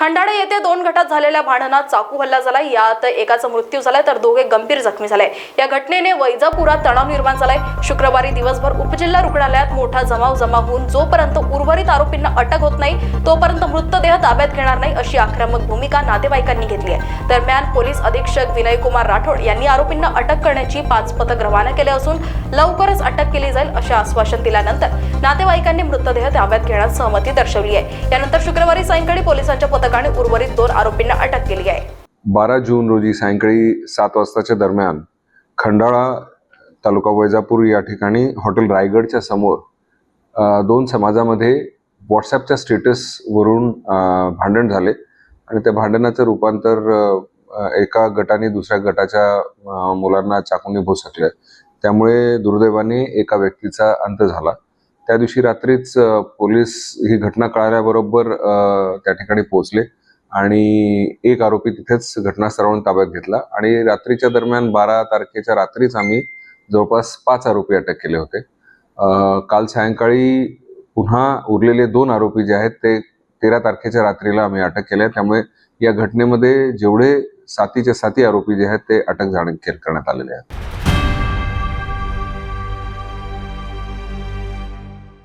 खंडाळे येथे दोन गटात झालेल्या भांडणात चाकू हल्ला झाला यात एकाचा मृत्यू झालाय तर दोघे गंभीर जखमी झाले. या घटनेने वैजापुरात तणाव निर्माण झालाय. शुक्रवारी दिवसभर उपजिल्हा रुग्णालयात मोठा जमाव जमा होऊन जोपर्यंत उर्वरित आरोपींना अटक होत नाही तोपर्यंत मृतदेह ताब्यात घेणार नाही अशी आक्रमक भूमिका नातेवाईकांनी घेतली आहे दरम्यान पोलीस अधीक्षक विनयकुमार राठोड यांनी आरोपींना अटक करण्याची पाच पथक रवाना केले असून लवकरच अटक केली जाईल असे आश्वासन दिल्यानंतर नातेवाईकांनी मृतदेह ताब्यात घेण्यास सहमती दर्शवली आहे यानंतर शुक्रवारी सायंकाळी पोलिसांच्या पथकाने उर्वरित दोन आरोपींना अटक केली आहे. बारा जून रोजी सायंकाळी सात वाजताच्या दरम्यान खंडाळा तालुका वैजापूर या ठिकाणी हॉटेल रायगडच्या समोर दोन समाजामध्ये व्हॉट्सॲपच्या स्टेटसवरून भांडण झाले आणि त्या भांडणाचं रूपांतर एका गटाने दुसऱ्या गटाच्या मुलांना चाकूने भोसकलं. त्यामुळे दुर्दैवाने एका व्यक्तीचा अंत झाला. त्या दिवशी रात्रीच पोलीस ही घटना कळाल्याबरोबर त्या ठिकाणी पोहोचले आणि एक आरोपी तिथेच घटनास्थळावरून ताब्यात घेतला आणि रात्रीच्या दरम्यान बारा तारखेच्या रात्रीच आम्ही जवळपास पाच आरोपी अटक केले होते. काल सायंकाळी पुन्हा उरलेले दोन आरोपी जे आहेत ते तेरा तारखेच्या रात्रीला आम्ही अटक केल्या त्यामुळे या घटनेमध्ये जेवढे सातीच्या साती आरोपी जे आहेत ते अटक जाणे करण्यात आलेले आहेत.